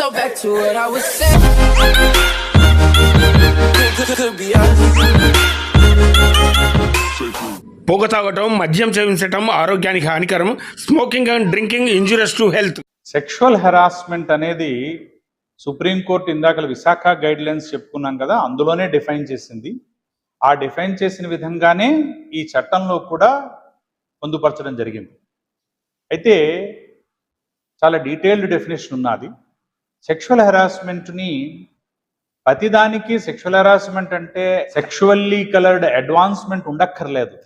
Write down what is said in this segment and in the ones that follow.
So back to what I was saying. Could, be. పొగ తాగటం మద్యం సేవించటం ఆరోగ్యానికి హానికరం smoking and drinking injurious to health sexual harassment అనేది సుప్రీంకోర్టు ఇందాక విశాఖ గైడ్ లైన్స్ చెప్పుకున్నాం కదా అందులోనే డిఫైన్ చేసింది ఆ డిఫైన్ చేసిన విధంగానే ఈ చట్టంలో కూడా పొందుపరచడం జరిగింది అయితే చాలా డీటెయిల్డ్ డెఫినేషన్ ఉన్నది సెక్షువల్ హెరాస్మెంట్ని ప్రతిదానికి సెక్షువల్ హెరాస్మెంట్ అంటే సెక్షువల్లీ కలర్డ్ అడ్వాన్స్మెంట్ ఉండక్కర్లేదు.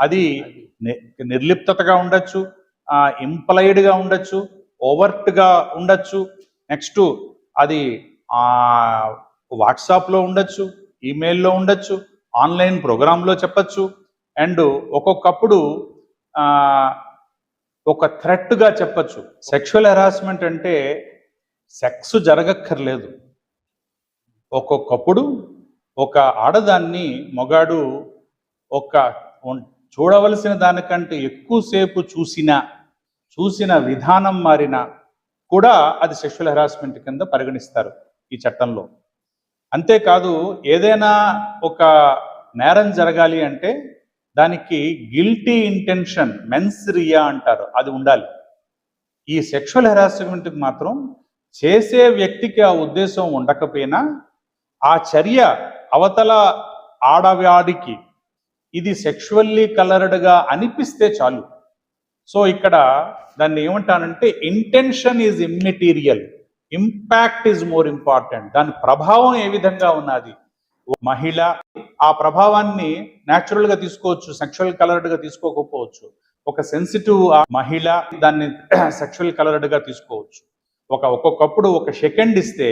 అది ని- నిర్లిప్తతగా ఉండొచ్చు ఇంప్లైడ్గా ఉండొచ్చు ఓవర్ట్గా ఉండొచ్చు. నెక్స్ట్ అది వాట్సాప్లో ఉండొచ్చు ఈమెయిల్లో ఉండొచ్చు ఆన్లైన్ ప్రోగ్రాంలో చెప్పచ్చు. అండ్ ఒక్కొక్కప్పుడు ఒక థ్రెట్గా చెప్పచ్చు. సెక్షువల్ హెరాస్మెంట్ అంటే సెక్స్ జరగక్కర్లేదు. ఒక్కొక్కప్పుడు ఒక ఆడదాన్ని మొగాడు ఒక చూడవలసిన దానికంటే ఎక్కువసేపు చూసిన చూసిన విధానం మారిన కూడా అది సెక్షువల్ హెరాస్మెంట్ కింద పరిగణిస్తారు ఈ చట్టంలో. అంతేకాదు ఏదైనా ఒక నేరం జరగాలి అంటే దానికి గిల్టీ ఇంటెన్షన్ మెన్స్ రియా అంటారు అది ఉండాలి. ఈ సెక్షువల్ హెరాస్మెంట్కి మాత్రం చేసే వ్యక్తికి ఆ ఉద్దేశం ఉండకపోయినా ఆ చర్య అవతల ఆడవాడికి ఇది సెక్షువల్లీ కలర్డ్గా అనిపిస్తే చాలు. సో ఇక్కడ దాన్ని ఏమంటానంటే intention is immaterial impact is more important దాని ప్రభావం ఏ విధంగా ఉన్నది? ఓ మహిళ ఆ ప్రభావాన్ని natural గా తీసుకోవచ్చు సెక్షువల్ కలర్డ్గా తీసుకోకపోవచ్చు. ఒక సెన్సిటివ్ మహిళ దాన్ని సెక్షువల్ కలర్డ్గా తీసుకోవచ్చు. ఒక ఒక్కొక్కప్పుడు ఒక సెకండ్ ఇస్తే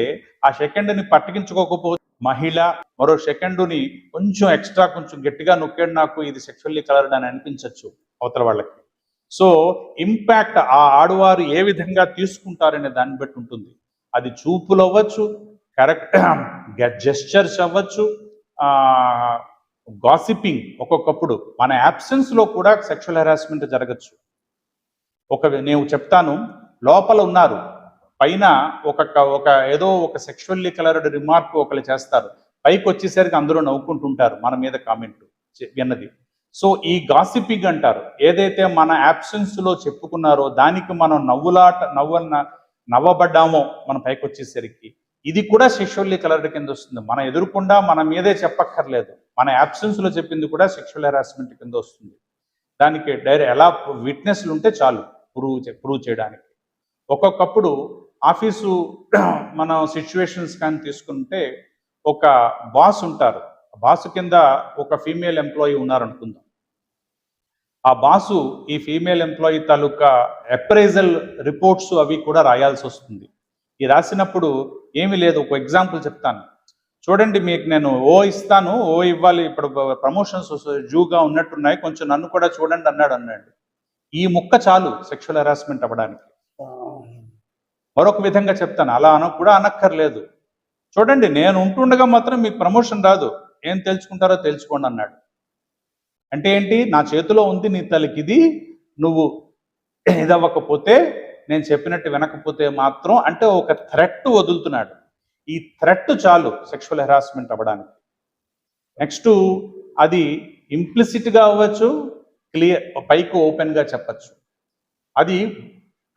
ఆ సెకండ్ని పట్టించుకోకపోతే మహిళ మరో సెకండుని కొంచెం ఎక్స్ట్రా కొంచెం గట్టిగా నొక్కాడు నాకు ఇది సెక్షువల్లీ కలర్డ్ అని అనిపించవచ్చు అవతల వాళ్ళకి. సో ఇంపాక్ట్ ఆ ఆడవారు ఏ విధంగా తీసుకుంటారనే దాన్ని బట్టి ఉంటుంది. అది చూపులు అవ్వచ్చు కరెక్ట్ జెస్చర్స్ అవ్వచ్చు గాసిపింగ్ ఒక్కొక్కప్పుడు మన యాబ్సెన్స్లో కూడా సెక్షువల్ హెరాస్మెంట్ జరగచ్చు. ఒక నేను చెప్తాను లోపల ఉన్నారు. పైన ఒక ఒక ఏదో ఒక సెక్షువల్లీ కలర్డ్ రిమార్క్ ఒకరు చేస్తారు. పైకి వచ్చేసరికి అందరూ నవ్వుకుంటుంటారు మన మీద కామెంట్ విన్నది. సో ఈ గాసిపింగ్ అంటారు. ఏదైతే మన యాబ్సెన్స్లో చెప్పుకున్నారో దానికి మనం నవ్వులాట నవ్వ నవ్వబడ్డామో మన పైకి వచ్చేసరికి ఇది కూడా సెక్షువల్లీ కలర్డ్ కింద వస్తుంది. మన ఎదురుకుండా మన మీదే చెప్పక్కర్లేదు. మన యాబ్సెన్స్లో చెప్పింది కూడా సెక్షువల్ హెరాస్మెంట్ కింద వస్తుంది. దానికి డైరెక్ట్ ఎలా విట్నెస్లు ఉంటే చాలు ప్రూవ్ ప్రూవ్ చేయడానికి. ఒక్కొక్కప్పుడు ఆఫీసు మనం సిచ్యువేషన్స్ కానీ తీసుకుంటే ఒక బాస్ ఉంటారు. బాస్ కింద ఒక ఫీమేల్ ఎంప్లాయీ ఉన్నారనుకుందాం. ఆ బాసు ఈ ఫీమేల్ ఎంప్లాయీ తాలూకా అప్రైజల్ రిపోర్ట్స్ అవి కూడా రాయాల్సి వస్తుంది. ఈ రాసినప్పుడు ఏమీ లేదు. ఒక ఎగ్జాంపుల్ చెప్తాను. చూడండి మీకు నేను ఓ ఇస్తాను ఓ ఇవ్వాలి. ఇప్పుడు ప్రమోషన్స్ జూగా ఉన్నట్టున్నాయి. కొంచెం నన్ను కూడా చూడండి అన్నాడు అన్నాడు. ఈ ముక్క చాలు సెక్షువల్ హెరాస్మెంట్ అవ్వడానికి. మరొక విధంగా చెప్తాను. అలా అన కూడా అనక్కర్లేదు. చూడండి నేను ఉంటుండగా మాత్రం మీకు ప్రమోషన్ రాదు. ఏం తెలుసుకుంటారో తెలుసుకోండి అన్నాడు. అంటే ఏంటి? నా చేతిలో ఉంది నీ తలకిది నువ్వు ఇదవ్వకపోతే నేను చెప్పినట్టు వినకపోతే మాత్రం అంటే ఒక థ్రెట్ వదులుతున్నాడు. ఈ థ్రెట్ చాలు సెక్షువల్ హెరాస్మెంట్ అవ్వడానికి. నెక్స్ట్ అది ఇంప్లిసిట్గా అవ్వచ్చు క్లియర్ పైకి ఓపెన్గా చెప్పచ్చు. అది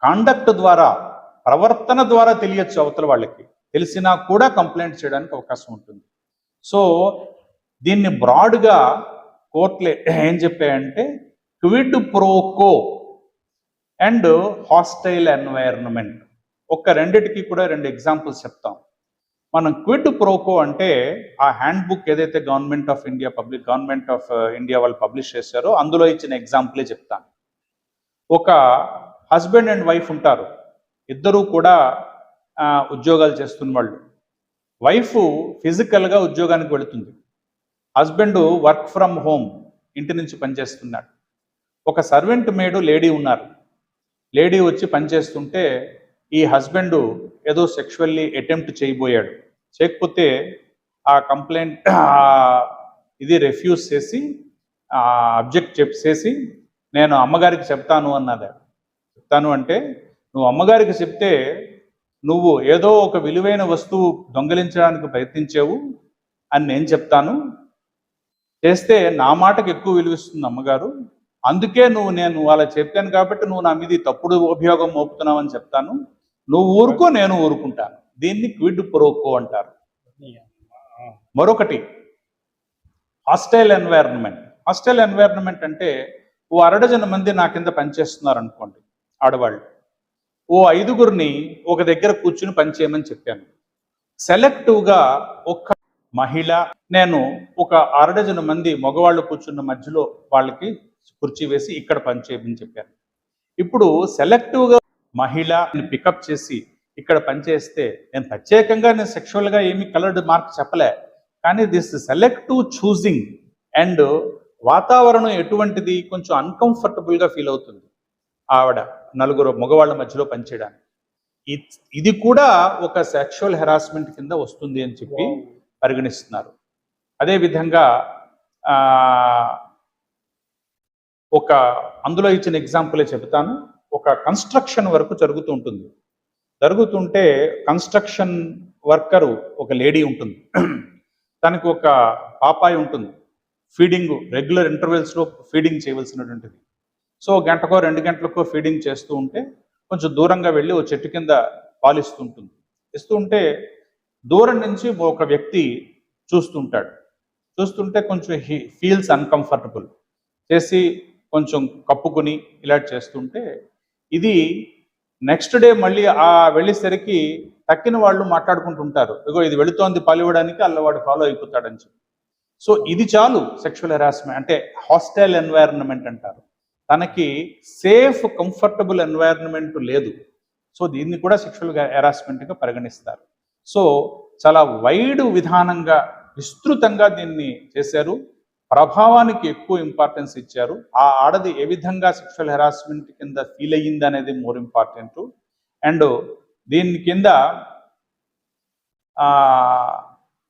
కాండక్ట్ ద్వారా ప్రవర్తన ద్వారా తెలియచ్చు అవతల వాళ్ళకి. తెలిసినా కూడా కంప్లైంట్ చేయడానికి అవకాశం ఉంటుంది. సో దీన్ని బ్రాడ్గా కోర్టులు ఏం చెప్పాయంటే quid pro quo and hostile environment. ఒక రెండిటికి కూడా రెండు ఎగ్జాంపుల్స్ చెప్తాం. మనం క్విడ్ ప్రోకో అంటే ఆ హ్యాండ్ బుక్ ఏదైతే government of India public government of India వాళ్ళు పబ్లిష్ చేశారో అందులో ఇచ్చిన ఎగ్జాంపులే చెప్తాను. ఒక హస్బెండ్ అండ్ వైఫ్ ఉంటారు. ఇద్దరూ కూడా ఉద్యోగాలు చేస్తున్న వాళ్ళు. వైఫ్ ఫిజికల్గా ఉద్యోగానికి వెళుతుంది. హస్బెండ్ వర్క్ ఫ్రమ్ హోమ్ ఇంటి నుంచి పనిచేస్తున్నాడు. ఒక సర్వెంట్ మేడు లేడీ ఉన్నారు. లేడీ వచ్చి పనిచేస్తుంటే ఈ హస్బెండ్ ఏదో సెక్షువల్లీ అటెంప్ట్ చేయబోయాడు. చేయకపోతే ఆ కంప్లైంట్ ఇది రెఫ్యూజ్ చేసి అబ్జెక్ట్ చేసి నేను అమ్మగారికి చెప్తాను అన్నది చెప్తాను అంటే నువ్వు అమ్మగారికి చెప్తే నువ్వు ఏదో ఒక విలువైన వస్తువు దొంగిలించడానికి ప్రయత్నించావు అని నేను చెప్తాను. చేస్తే నా మాటకు ఎక్కువ విలువిస్తుంది అమ్మగారు. అందుకే నువ్వు నేను అలా చెప్పాను కాబట్టి నువ్వు నా మీద తప్పుడు ఉపయోగం మోపుతున్నావు అని చెప్తాను. నువ్వు ఊరుకో నేను ఊరుకుంటాను. దీన్ని క్విడ్ ప్రోకో అంటారు. మరొకటి హాస్టైల్ ఎన్వైరన్మెంట్ హాస్టైల్ ఎన్వైరన్మెంట్ అంటే ఓ అరడజన మంది నా కింద పనిచేస్తున్నారు అనుకోండి ఆడవాళ్ళు. ఓ ఐదుగురిని ఒక దగ్గర కూర్చుని పనిచేయమని చెప్పాను. సెలెక్టివ్గా ఒక్క మహిళ నేను ఒక అరడజను మంది మగవాళ్ళు కూర్చున్న మధ్యలో వాళ్ళకి కుర్చీ వేసి ఇక్కడ పనిచేయమని చెప్పాను. ఇప్పుడు సెలెక్టివ్గా మహిళ పికప్ చేసి ఇక్కడ పనిచేస్తే నేను ప్రత్యేకంగా నేను సెక్షువల్గా ఏమి కలర్డ్ మార్క్ చెప్పలే కానీ దిస్ సెలెక్టివ్ చూసింగ్ అండ్ వాతావరణం ఎటువంటిది కొంచెం అన్కంఫర్టబుల్గా ఫీల్ అవుతుంది. ఆవిడ నలుగురు మగవాళ్ళ మధ్యలో పనిచేయడానికి. ఇది కూడా ఒక సెక్షువల్ హెరాస్మెంట్ కింద వస్తుంది అని చెప్పి పరిగణిస్తున్నారు. అదేవిధంగా ఒక అందులో ఇచ్చిన ఎగ్జాంపులే చెబుతాను. ఒక కన్స్ట్రక్షన్ వరకు జరుగుతూ ఉంటుంది. జరుగుతుంటే కన్స్ట్రక్షన్ వర్కరు ఒక లేడీ ఉంటుంది. తనకు ఒక పాపాయి ఉంటుంది. ఫీడింగ్ రెగ్యులర్ ఇంటర్వెల్స్లో ఫీడింగ్ చేయవలసినటువంటిది. సో గంటకో రెండు గంటలకో ఫీడింగ్ చేస్తూ ఉంటే కొంచెం దూరంగా వెళ్ళి ఓ చెట్టు కింద పాలిస్తుంటుంది. ఇస్తూ ఉంటే దూరం నుంచి ఒక వ్యక్తి చూస్తుంటాడు. చూస్తుంటే కొంచెం హీ ఫీల్స్ అన్కంఫర్టబుల్ చేసి కొంచెం కప్పుకొని ఇలా చేస్తుంటే ఇది నెక్స్ట్ డే మళ్ళీ ఆ వెళ్ళేసరికి తక్కిన వాళ్ళు మాట్లాడుకుంటుంటారు. ఇగో ఇది వెళుతోంది పాలివ్వడానికి అల్లవాడు ఫాలో అయిపోతాడని చెప్పి. సో ఇది చాలు సెక్షువల్ హెరాస్మెంట్ అంటే హాస్టైల్ ఎన్వైరన్మెంట్ అంటారు. తనకి సేఫ్ కంఫర్టబుల్ ఎన్వైరన్మెంట్ లేదు. సో దీన్ని కూడా సెక్షువల్ హెరాస్మెంట్గా పరిగణిస్తారు. సో చాలా వైడ్ విధానంగా విస్తృతంగా దీన్ని చేశారు. ప్రభావానికి ఎక్కువ ఇంపార్టెన్స్ ఇచ్చారు. ఆ ఆడది ఏ విధంగా సెక్షువల్ హెరాస్మెంట్ కింద ఫీల్ అయ్యింది అనేది మోర్ ఇంపార్టెంట్ అండ్ దీని కింద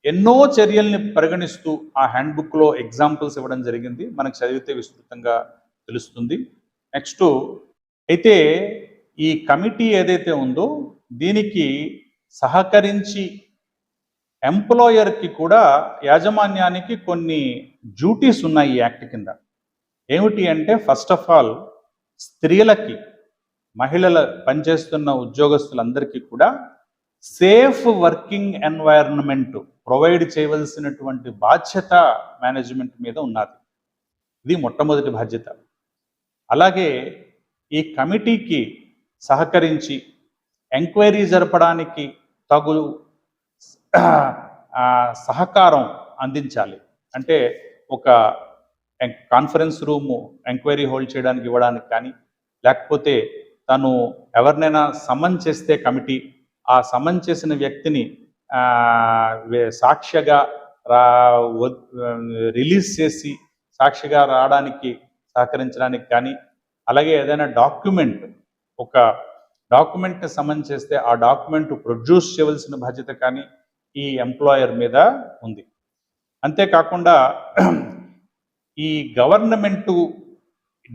ఎన్నో చర్యల్ని పరిగణిస్తూ ఆ హ్యాండ్ బుక్లో ఎగ్జాంపుల్స్ ఇవ్వడం జరిగింది. మనకు చదివితే విస్తృతంగా తెలుస్తుంది. నెక్స్ట్ అయితే ఈ కమిటీ ఏదైతే ఉందో దీనికి సహకరించి ఎంప్లాయర్కి కూడా యాజమాన్యానికి కొన్ని డ్యూటీస్ ఉన్నాయి ఈ యాక్ట్ కింద. ఏమిటి అంటే ఫస్ట్ ఆఫ్ ఆల్ స్త్రీలకి మహిళల పనిచేస్తున్న ఉద్యోగస్తులందరికీ కూడా సేఫ్ వర్కింగ్ ఎన్వైరన్మెంట్ ప్రొవైడ్ చేయవలసినటువంటి బాధ్యత మేనేజ్మెంట్ మీద ఉన్నది. ఇది మొట్టమొదటి బాధ్యత. అలాగే ఈ కమిటీకి సహకరించి ఎంక్వైరీ జరపడానికి తగు సహకారం అందించాలి. అంటే ఒక కాన్ఫరెన్స్ రూము ఎంక్వైరీ హోల్డ్ చేయడానికి ఇవ్వడానికి కానీ లేకపోతే తను ఎవరినైనా సమన్ చేస్తే కమిటీ ఆ సమన్ చేసిన వ్యక్తిని సాక్ష్యగా రా రిలీజ్ చేసి సాక్షిగా రావడానికి సహకరించడానికి కానీ అలాగే ఏదైనా డాక్యుమెంట్ ఒక డాక్యుమెంట్ని సమన్ చేస్తే ఆ డాక్యుమెంట్ ప్రొడ్యూస్ చేయవలసిన బాధ్యత కానీ ఈ ఎంప్లాయర్ మీద ఉంది. అంతేకాకుండా ఈ గవర్నమెంటు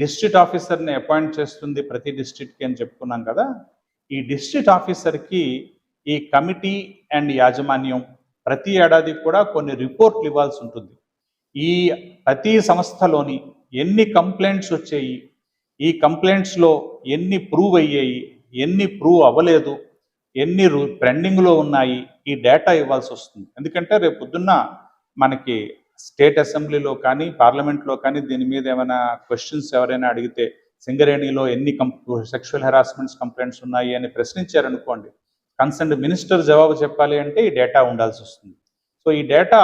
డిస్ట్రిక్ట్ ఆఫీసర్ని అపాయింట్ చేస్తుంది ప్రతి డిస్ట్రిక్ట్కి అని చెప్పుకున్నాం కదా ఈ డిస్ట్రిక్ట్ ఆఫీసర్కి ఈ కమిటీ అండ్ యాజమాన్యం ప్రతి ఏడాది కూడా కొన్ని రిపోర్ట్లు ఇవ్వాల్సి ఉంటుంది. ఈ ప్రతి సంస్థలోని ఎన్ని కంప్లైంట్స్ వచ్చాయి ఈ కంప్లైంట్స్లో ఎన్ని ప్రూవ్ అయ్యాయి ఎన్ని ప్రూవ్ అవ్వలేదు ఎన్ని పెండింగ్లో ఉన్నాయి ఈ డేటా ఇవ్వాల్సి వస్తుంది. ఎందుకంటే రేపు పొద్దున్న మనకి స్టేట్ అసెంబ్లీలో కానీ పార్లమెంట్లో కానీ దీని మీద ఏమైనా క్వశ్చన్స్ ఎవరైనా అడిగితే సింగరేణిలో ఎన్ని కం సెక్షువల్ హెరాస్మెంట్స్ కంప్లైంట్స్ ఉన్నాయి అని ప్రశ్నించారనుకోండి కన్సర్న్ మినిస్టర్ జవాబు చెప్పాలి అంటే ఈ డేటా ఉండాల్సి వస్తుంది. సో ఈ డేటా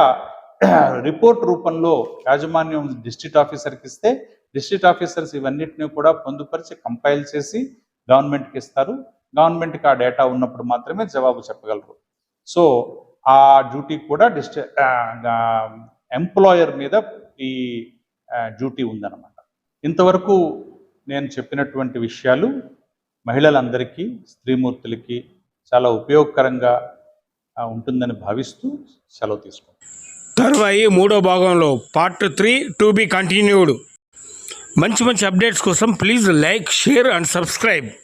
రిపోర్ట్ రూపంలో యాజమాన్యం డిస్ట్రిక్ట్ ఆఫీసర్కి ఇస్తే డిస్ట్రిక్ట్ ఆఫీసర్స్ ఇవన్నిటిని కూడా పొందుపరిచి కంపైల్ చేసి గవర్నమెంట్కి ఇస్తారు. గవర్నమెంట్కి ఆ డేటా ఉన్నప్పుడు మాత్రమే జవాబు చెప్పగలరు. సో ఆ డ్యూటీ కూడా డిస్ట్రి ఎంప్లాయర్ మీద ఈ డ్యూటీ ఉందన్నమాట. ఇంతవరకు నేను చెప్పినటువంటి విషయాలు మహిళలందరికీ స్త్రీమూర్తులకి చాలా ఉపయోగకరంగా ఉంటుందని భావిస్తూ సెలవు తీసుకుంటాను తర్వాయి మూడో భాగంలో part three to be continued. మంచి మంచి అప్డేట్స్ కోసం please like share and subscribe.